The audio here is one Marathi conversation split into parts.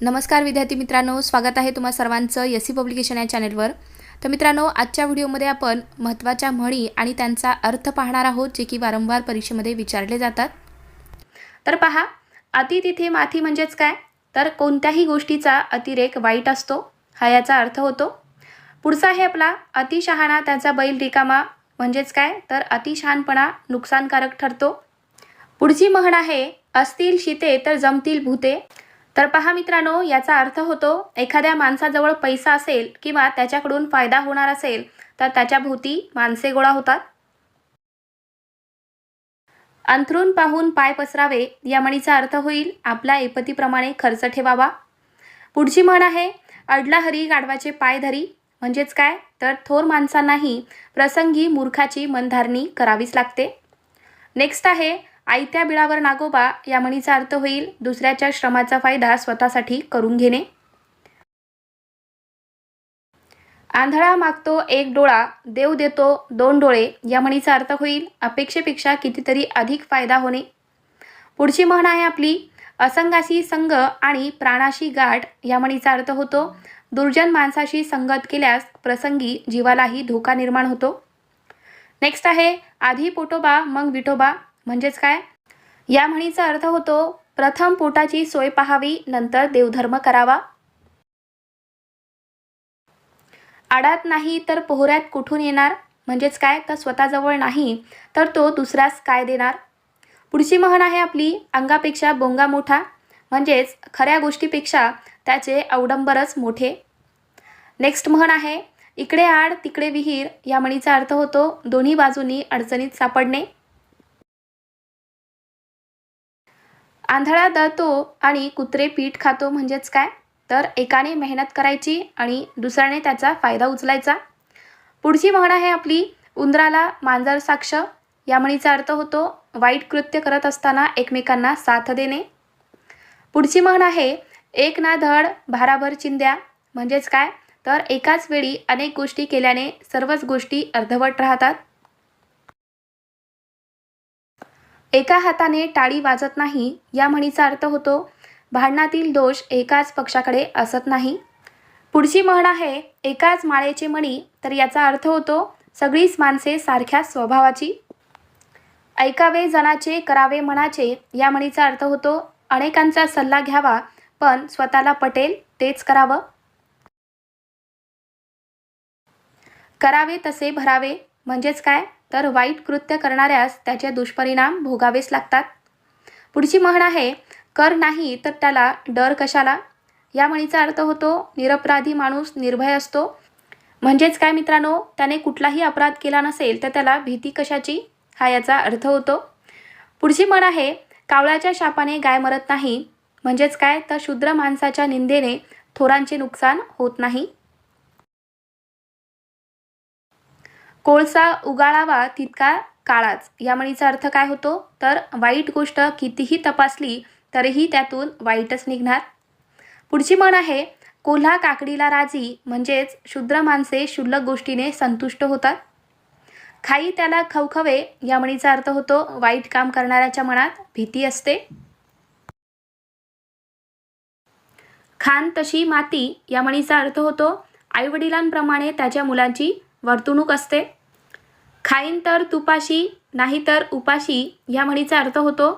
नमस्कार विद्यार्थी मित्रांनो स्वागत आहे तुम्हा सर्वांचं एस सी पब्लिकेशन या चॅनेलवर. तर मित्रांनो आजच्या व्हिडिओमध्ये आपण महत्त्वाच्या म्हणी आणि त्यांचा अर्थ पाहणार आहोत जे की वारंवार परीक्षेमध्ये विचारले जातात. तर पहा अति तिथे माथी म्हणजेच काय? तर कोणत्याही गोष्टीचा अतिरेक वाईट असतो हा याचा अर्थ होतो. पुढचा आहे आपला अतिशहाणा त्याचा बैल रिकामा म्हणजेच काय? तर अतिशहानपणा नुकसानकारक ठरतो. पुढची म्हण आहे असतील शिते तर जमतील भूते. तर पहा मित्रांनो याचा अर्थ होतो एखाद्या माणसाजवळ पैसा असेल किंवा त्याच्याकडून फायदा होणार असेल तर त्याच्याभोवती माणसे गोळा होतात. अंथरून पाहून पाय पसरावे या म्हणीचा अर्थ होईल आपल्या ऐपतीप्रमाणे खर्च ठेवावा. पुढची म्हण आहे अडला हरी गाढवाचे पाय धरी. म्हणजेच काय? तर थोर माणसांनाही प्रसंगी मूर्खाची मनधारणी करावीच लागते. नेक्स्ट आहे आयत्या बिळावर नागोबा या म्हणीचा अर्थ होईल दुसऱ्याच्या श्रमाचा फायदा स्वतःसाठी करून घेणे. आंधळा मागतो एक डोळा देव देतो दोन डोळे या म्हणीचा अर्थ होईल अपेक्षेपेक्षा कितीतरी अधिक फायदा होणे. पुढची म्हण आहे आपली असंगाशी संग आणि प्राणाशी गाठ या म्हणीचा अर्थ होतो दुर्जन माणसाशी संगत केल्यास प्रसंगी जीवालाही धोका निर्माण होतो. नेक्स्ट आहे आधी पोटोबा मग विठोबा. म्हणजेच काय? या म्हणीचा अर्थ होतो प्रथम पोटाची सोय पाहावी नंतर देवधर्म करावा. आडात नाही तर पोहऱ्यात कुठून येणार? म्हणजेच काय? तर स्वतःजवळ नाही तर तो दुसऱ्यास काय देणार? पुढची म्हण आहे आपली अंगापेक्षा बोंगा मोठा. म्हणजेच खऱ्या गोष्टीपेक्षा त्याचे अवडंबरच मोठे. नेक्स्ट म्हण आहे इकडे आड तिकडे विहीर या म्हणीचा अर्थ होतो दोन्ही बाजूंनी अडचणीत सापडणे. आंधळा दळतो आणि कुत्रे पीठ खातो म्हणजेच काय? तर एकाने मेहनत करायची आणि दुसऱ्याने त्याचा फायदा उचलायचा. पुढची म्हण आहे आपली उंदराला मांजर साक्ष. या म्हणीचा अर्थ होतो वाईट कृत्य करत असताना एकमेकांना साथ देणे. पुढची म्हण आहे एक ना धड भाराभर चिंध्या. म्हणजेच काय? तर एकाच वेळी अनेक गोष्टी केल्याने सर्वच गोष्टी अर्धवट राहतात. एका हाताने टाळी वाजत नाही या म्हणीचा अर्थ होतो भांडणातील दोष एकाच पक्षाकडे असत नाही. पुढची म्हण आहे एकाच माळेचे मणी तर याचा अर्थ होतो सगळीच माणसे सारख्या स्वभावाची. ऐकावे जनाचे करावे मनाचे या म्हणीचा अर्थ होतो अनेकांचा सल्ला घ्यावा पण स्वतःला पटेल तेच करावं. करावे तसे भरावे म्हणजेच काय? तर वाईट कृत्य करणाऱ्यास त्याचे दुष्परिणाम भोगावेच लागतात. पुढची म्हण आहे कर नाही तर त्याला डर कशाला? या म्हणीचा अर्थ होतो निरपराधी माणूस निर्भय असतो. म्हणजेच काय मित्रांनो त्याने कुठलाही अपराध केला नसेल तर त्याला भीती कशाची? हा याचा अर्थ होतो. पुढची म्हण आहे कावळ्याच्या शापाने गाय मरत नाही. म्हणजेच काय? तर शूद्र माणसाच्या निंदेने थोरांचे नुकसान होत नाही. कोळसा उगाळावा तितका काळाच. या म्हणीचा अर्थ काय होतो? तर वाईट गोष्ट कितीही तपासली तरीही त्यातून वाईटच निघणार. पुढची म्हण आहे कोल्हा काकडीला राजी म्हणजेच शूद्र माणसे क्षुल्लक गोष्टीने संतुष्ट होतात. खाई त्याला खवखवे या म्हणीचा अर्थ होतो वाईट काम करणाऱ्याच्या मनात भीती असते. खान तशी माती या म्हणीचा अर्थ होतो आईवडिलांप्रमाणे त्याच्या मुलांची वर्तणूक असते. खाईन तर तुपाशी नाही तर उपाशी ह्या म्हणीचा अर्थ होतो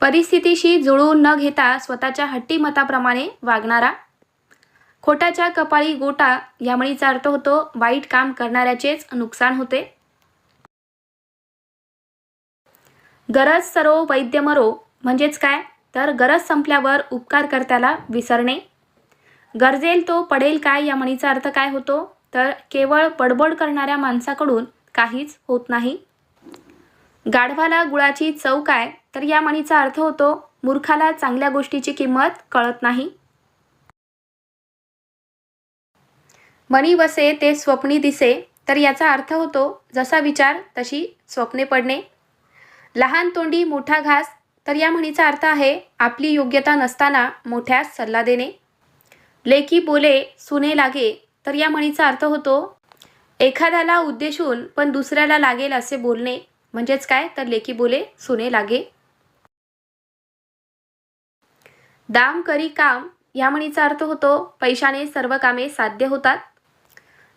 परिस्थितीशी जुळवून न घेता स्वतःच्या हट्टी मताप्रमाणे वागणारा. खोटाच्या कपाळी गोटा या म्हणीचा अर्थ होतो वाईट काम करणाऱ्याचेच नुकसान होते. गरज सरो वैद्य मरो म्हणजेच काय? तर गरज संपल्यावर उपकार करत्याला विसरणे. गरजेल तो पडेल काय या म्हणीचा अर्थ काय होतो? तर केवळ बडबड करणाऱ्या माणसाकडून काहीच होत नाही. गाढवाला गुळाची चव काय? तर या म्हणीचा अर्थ होतो मूर्खाला चांगल्या गोष्टीची किंमत कळत नाही. मनी वसे ते स्वप्नी दिसे तर याचा अर्थ होतो जसा विचार तशी स्वप्ने पडणे. लहान तोंडी मोठा घास तर या म्हणीचा अर्थ आहे आपली योग्यता नसताना मोठ्यास सल्ला देणे. लेखी बोले सुने लागे तर या म्हणीचा अर्थ होतो एखाद्याला उद्देशून पण दुसऱ्याला लागेल असे बोलणे म्हणजेच काय? तर लेखी बोले सुने लागे. दाम करी काम या म्हणीचा अर्थ होतो पैशाने सर्व कामे साध्य होतात.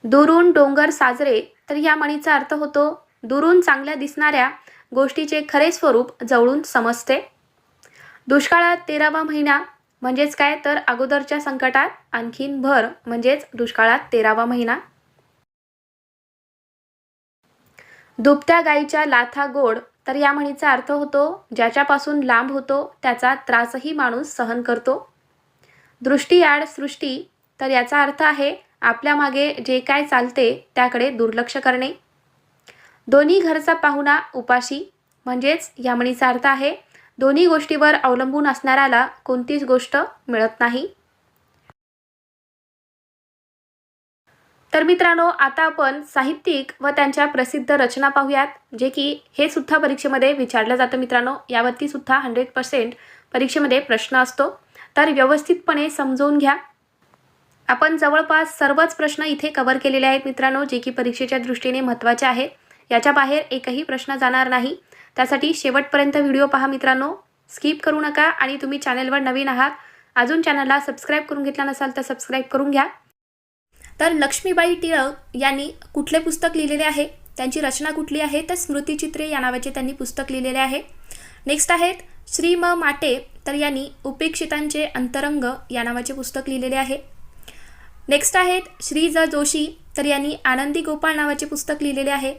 दुरून डोंगर साजरे तर या म्हणीचा अर्थ होतो दुरून चांगल्या दिसणाऱ्या गोष्टीचे खरे स्वरूप जवळून समजते. दुष्काळात तेरावा महिना म्हणजेच काय? तर अगोदरच्या संकटात आणखीन भर म्हणजेच दुष्काळात तेरावा महिना. दुभत्या गाईच्या लाथा गोड. तर या म्हणीचा अर्थ होतो ज्याच्यापासून लांब होतो त्याचा त्रासही माणूस सहन करतो. दृष्टी आड सृष्टी तर याचा अर्थ आहे आपल्या मागे जे काय चालते त्याकडे दुर्लक्ष करणे. दोन्ही घरचा पाहुणा उपाशी म्हणजेच या म्हणीचा अर्थ आहे दोन्ही गोष्टीवर अवलंबून असणाऱ्याला कोणतीच गोष्ट मिळत नाही. तर मित्रांनो आता आपण साहित्यिक व त्यांच्या प्रसिद्ध रचना पाहूयात जे की हे सुद्धा परीक्षेमध्ये विचारलं जातं मित्रांनो. यावरती सुद्धा हंड्रेड पर्सेंट परीक्षेमध्ये प्रश्न असतो. तर व्यवस्थितपणे समजवून घ्या. आपण जवळपास सर्वच प्रश्न इथे कव्हर केलेले आहेत मित्रांनो जे की परीक्षेच्या दृष्टीने महत्त्वाचे आहेत. याच्या बाहेर एकही प्रश्न जाणार नाही. त्यासाठी शेवटपर्यंत व्हिडिओ पहा मित्रांनो. स्किप करू नका आणि तुम्ही चॅनलवर नवीन आहात. अजून चॅनलला सबस्क्राईब करून घेतला नसाल तर सबस्क्राईब करून घ्या. तर लक्ष्मीबाई टिळक यांनी कुठले पुस्तक लिहिलेले आहे? त्यांची रचना कुठली आहे? तर स्मृतिचित्रे या नावाचे त्यांनी पुस्तक लिहिलेले आहे. नेक्स्ट आहेत श्री म माटे तर यांनी उपेक्षितांचे अंतरंग या नावाचे पुस्तक लिहिलेले आहे. नेक्स्ट आहेत श्री ज जोशी तर यांनी आनंदी गोपाळ नावाचे पुस्तक लिहिलेले आहे.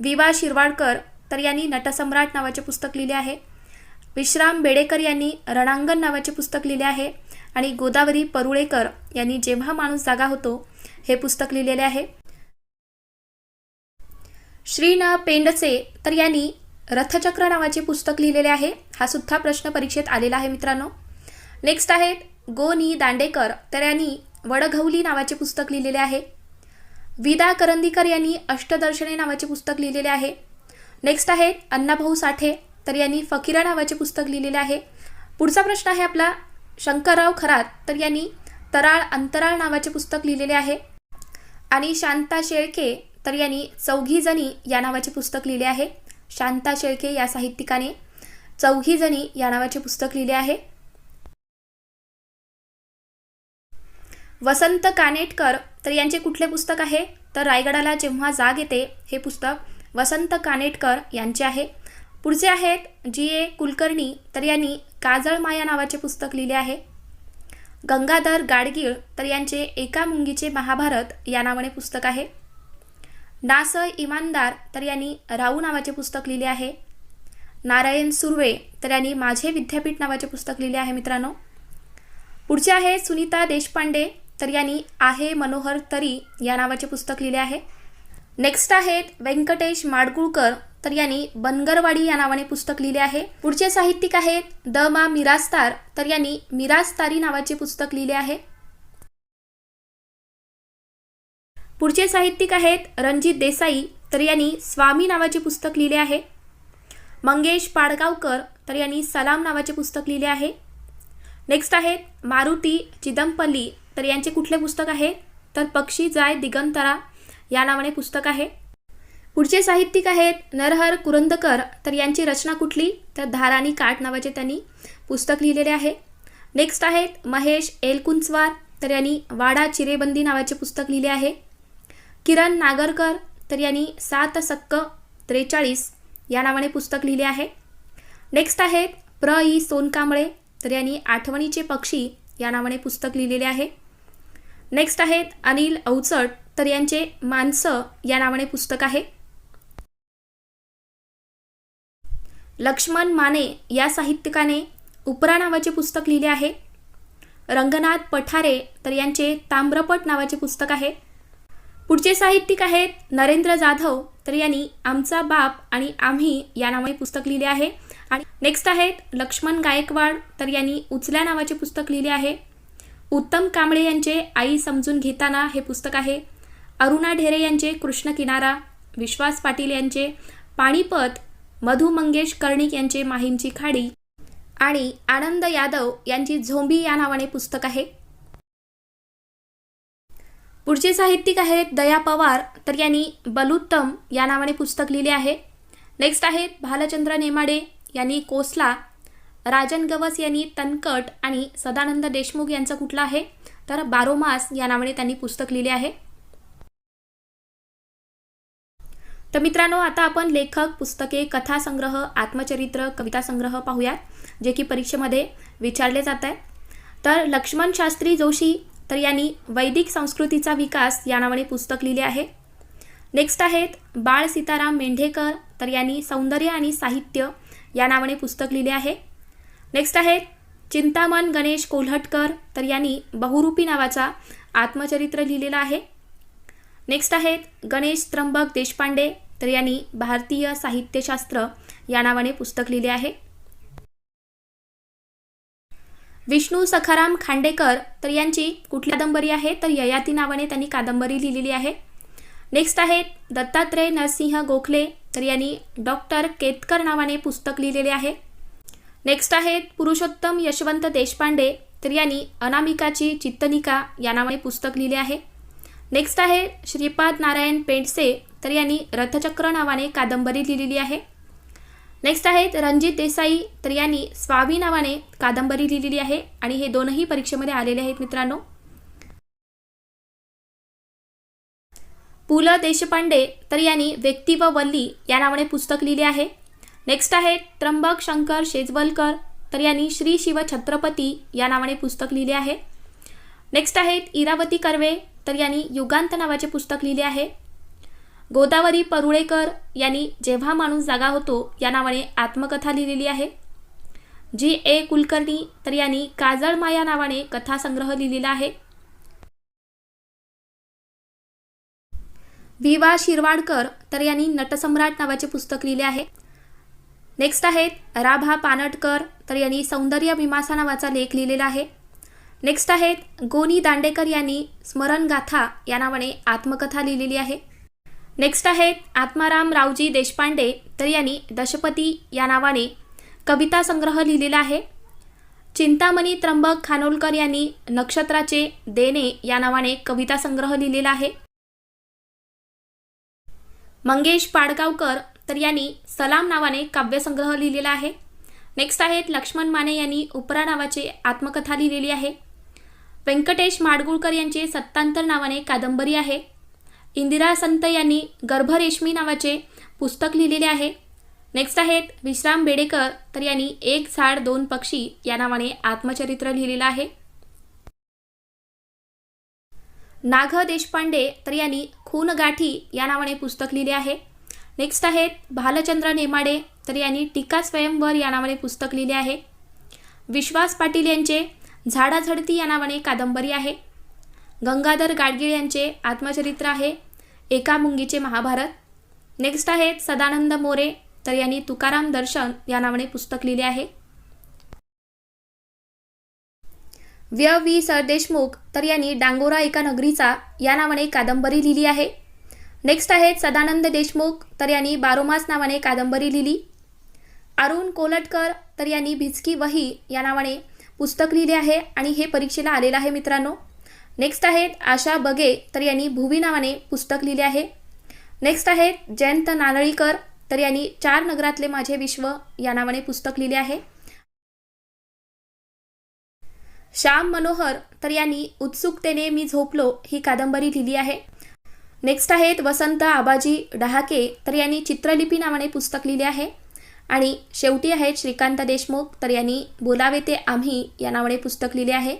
विवा शिरवाडकर तर यांनी नटसम्राट नावाचे पुस्तक लिहिले आहे. विश्राम बेडेकर यांनी रणांगण नावाचे पुस्तक लिहिले आहे. आणि गोदावरी परुळेकर यांनी जेव्हा माणूस जागा होतो हे पुस्तक लिहिलेले आहे. श्री पेंडसे तर यांनी रथचक्र नावाचे पुस्तक लिहिलेले आहे. हा सुद्धा प्रश्न परीक्षेत आलेला आहे मित्रांनो. नेक्स्ट आहेत गो नी दांडेकर तर यांनी वडघौली नावाचे पुस्तक लिहिलेले आहे. विदा करंदीकर यांनी अष्टदर्शने नावाचे पुस्तक लिहिलेले आहे. नेक्स्ट आहेत अण्णाभाऊ साठे तर यांनी फकीरा नावाचे पुस्तक लिहिलेले आहे. पुढचा प्रश्न आहे आपला शंकरराव खरात तर यांनी तराळ अंतराळ नावाचे पुस्तक लिहिलेले आहे. आणि शांता शेळके तर यांनी चौघीजणी या नावाचे पुस्तक लिहिले आहे. शांता शेळके या साहित्यिकाने चौघीजणी या नावाचे पुस्तक लिहिले आहे. वसंत कानेटकर तर यांचे कुठले पुस्तक आहे? तर रायगडाला जेव्हा जाग येते हे पुस्तक वसंत कानेटकर यांचे आहे. पुढचे आहेत जी ए कुलकर्णी तर यांनी काजळ माया नावाचे पुस्तक लिहिले आहे. गंगाधर गाडगीळ तर यांचे एका मुंगीचे महाभारत या नावाने पुस्तक आहे. नास इमानदार तर यांनी राऊ नावाचे पुस्तक लिहिले आहे. नारायण सुर्वे तर यांनी माझे विद्यापीठ नावाचे पुस्तक लिहिले आहे मित्रांनो. पुढचे आहे सुनीता देशपांडे तर यांनी आहे मनोहर तरी या नावाचे पुस्तक लिहिले आहे. नेक्स्ट आहेत व्यंकटेश माडगुळकर तर यांनी बनगरवाडी या नावाने पुस्तक लिहिले आहे. पुढचे साहित्यिक आहेत द मा मिरास्तार तर यांनी मिरास्तारी नावाचे पुस्तक लिहिले आहे. पुढचे साहित्यिक आहेत रणजित देसाई. तर यांनी स्वामी नावाचे पुस्तक लिहिले आहे. मंगेश पाडगावकर. तर यांनी सलाम नावाचे पुस्तक लिहिले आहे. नेक्स्ट आहेत मारुती चिदंपल्ली तर यांचे कुठले पुस्तक आहे? तर पक्षी जाय दिगंतरा या नावाने पुस्तक आहे. पुढचे साहित्यिक आहेत नरहर कुरंदकर. तर यांची रचना कुठली? तर धार आणि काठ नावाचे त्यांनी पुस्तक लिहिलेले आहे. नेक्स्ट आहेत महेश एलकुंचवार तर यांनी वाडा चिरेबंदी नावाचे पुस्तक लिहिले आहे. किरण नागरकर. तर यांनी सात सक्क त्रेचाळीस या नावाने पुस्तक लिहिले आहे. नेक्स्ट आहेत प्र ई सोनकांबळे. तर यांनी आठवणीचे पक्षी या नावाने पुस्तक लिहिलेले आहे. नेक्स्ट आहेत अनिल अवचट तर यांचे माणसं या नावाने पुस्तक आहे. लक्ष्मण माने या साहित्यिकाने उपरा नावाचे पुस्तक लिहिले आहे. रंगनाथ पठारे तर यांचे ताम्रपट नावाचे पुस्तक आहे. पुढचे साहित्यिक आहेत नरेंद्र जाधव तर यांनी आमचा बाप आणि आम्ही या नावाने पुस्तक लिहिले आहे. आणि नेक्स्ट आहेत लक्ष्मण गायकवाड तर यांनी उचल्या नावाचे पुस्तक लिहिले आहे. उत्तम कांबळे यांचे आई समजून घेताना हे पुस्तक आहे. अरुणा ढेरे यांचे कृष्ण किनारा विश्वास पाटील यांचे पाणीपत मधु मंगेश कर्णिक यांचे माहीमची खाडी आणि आनंद यादव यांची झोंबी या नावाने पुस्तक आहे. पुढचे साहित्यिक आहेत दया पवार तर यांनी बलुत्तम या नावाने पुस्तक लिहिले आहे. नेक्स्ट आहेत भालचंद्र नेमाडे यांनी कोसला राजन गवस यांनी तनकट आणि सदानंद देशमुख यांचं कुठलं आहे? तर बारोमास या नावाने त्यांनी पुस्तक लिहिले आहे. तर मित्रांनो आता आपण लेखक पुस्तके कथासंग्रह आत्मचरित्र कविता संग्रह पाहूयात जे की परीक्षेमध्ये विचारले जात आहे तर लक्ष्मण शास्त्री जोशी तर यांनी वैदिक संस्कृतीचा विकास या नावाने पुस्तक लिहिले आहे. नेक्स्ट आहेत बाळ सीताराम मेंढेकर तर यांनी सौंदर्य आणि साहित्य या नावाने पुस्तक लिहिले आहे. नेक्स्ट आहेत चिंतामण गणेश कोल्हटकर तर यांनी बहुरूपी नावाचा आत्मचरित्र लिहिलेला आहे. नेक्स्ट आहेत गणेश त्र्यंबक देशपांडे तर यांनी भारतीय साहित्यशास्त्र या नावाने पुस्तक लिहिले आहे. विष्णू सखाराम खांडेकर तर यांची कुठली कादंबरी आहे? तर ययाती नावाने त्यांनी कादंबरी लिहिलेली आहे. नेक्स्ट आहेत दत्तात्रय नरसिंह गोखले तर यांनी डॉक्टर केतकर नावाने पुस्तक लिहिलेले आहे. नेक्स्ट आहेत पुरुषोत्तम यशवंत देशपांडे तर यांनी अनामिकाची चित्तनिका या नावाने पुस्तक लिहिले आहे. नेक्स्ट आहे श्रीपाद नारायण पेंडसे तर यांनी रथचक्र नावाने कादंबरी लिहिलेली आहे. नेक्स्ट आहेत रणजित देसाई तर यांनी स्वामी नावाने कादंबरी लिहिलेली आहे आणि हे दोनही परीक्षेमध्ये आलेले आहेत मित्रांनो. पु ल देशपांडे तर यांनी व्यक्ती व वल्ली या नावाने पुस्तक लिहिले आहे. नेक्स्ट आहेत त्र्यंबक शंकर शेजवलकर तर यांनी श्री शिव छत्रपती या नावाने पुस्तक लिहिले आहे. नेक्स्ट आहेत इरावती कर्वे तर यांनी युगांत नावाचे पुस्तक लिहिले आहे. गोदावरी परुळेकर यांनी जेव्हा माणूस जागा होतो या नावाने आत्मकथा लिहिलेली आहे. जी ए कुलकर्णी तर यांनी काजळ माया नावाने कथासंग्रह लिहिलेला आहे. वि वा. शिरवाडकर तर यांनी नटसम्राट नावाचे पुस्तक लिहिले आहे. नेक्स्ट आहेत राभा पानटकर तर यांनी सौंदर्य विमासा नावाचा लेख लिहिलेला आहे. नेक्स्ट आहेत गोनी दांडेकर यांनी स्मरणगाथा या नावाने आत्मकथा लिहिलेली आहे. नेक्स्ट आहेत आत्माराम रावजी देशपांडे तर यांनी दशपती या नावाने कविता संग्रह लिहिलेला आहे. चिंतामणी त्र्यंबक खानोलकर यांनी नक्षत्राचे देणे या नावाने कविता संग्रह लिहिलेला आहे. मंगेश पाडगावकर तर यांनी सलाम नावाने काव्यसंग्रह लिहिलेला आहे. नेक्स्ट आहेत लक्ष्मण माने यांनी उपरा नावाचे आत्मकथा लिहिलेली आहे. व्यंकटेश माडगुळकर यांचे सत्तांतर नावाने कादंबरी आहे. इंदिरा संत यांनी गर्भरेशमी नावाचे पुस्तक लिहिलेले आहे. नेक्स्ट आहेत विश्राम बेडेकर तर यांनी एक झाड दोन पक्षी या नावाने आत्मचरित्र लिहिलेलं आहे. नाग देशपांडे तर यांनी खून गाठी या नावाने पुस्तक लिहिले आहे. नेक्स्ट आहेत भालचंद्र नेमाडे तर यांनी टीका स्वयंवर या नावाने पुस्तक लिहिले आहे. विश्वास पाटील यांचे झाडाझडती या नावाने कादंबरी आहे. गंगाधर गाडगीळ यांचे आत्मचरित्र आहे. एका मुंगीचे महाभारत. नेक्स्ट आहेत सदानंद मोरे तर यांनी तुकाराम दर्शन या नावाने पुस्तक लिहिले आहे. व्य. वी सरदेशमुख तर यांनी डांगोरा एका नगरीचा या नावाने कादंबरी लिहिली आहे. नेक्स्ट आहेत सदानंद देशमुख तर यांनी बारोमास नावाने कादंबरी लिहिली. अरुण कोलटकर तर यांनी भिचकी वही या नावाने पुस्तक लिहिले आहे आणि हे परीक्षेला आलेलं आहे मित्रांनो. नेक्स्ट आहेत आशा बगे तर यांनी भुवी नावाने पुस्तक लिहिले आहे. नेक्स्ट आहेत जयंत नारळीकर तर यांनी चार नगरातले माझे विश्व या नावाने पुस्तक लिहिले आहे. श्याम मनोहर तर यांनी उत्सुकतेने मी झोपलो ही कादंबरी लिहिली आहे. नेक्स्ट आहेत वसंत आबाजी डहाके तर यांनी चित्रलिपी नावाने पुस्तक लिहिले आहे. आणि शेवटी आहेत श्रीकांत देशमुख तर यांनी बोलावे ते आम्ही या नावाने पुस्तक लिहिले आहे.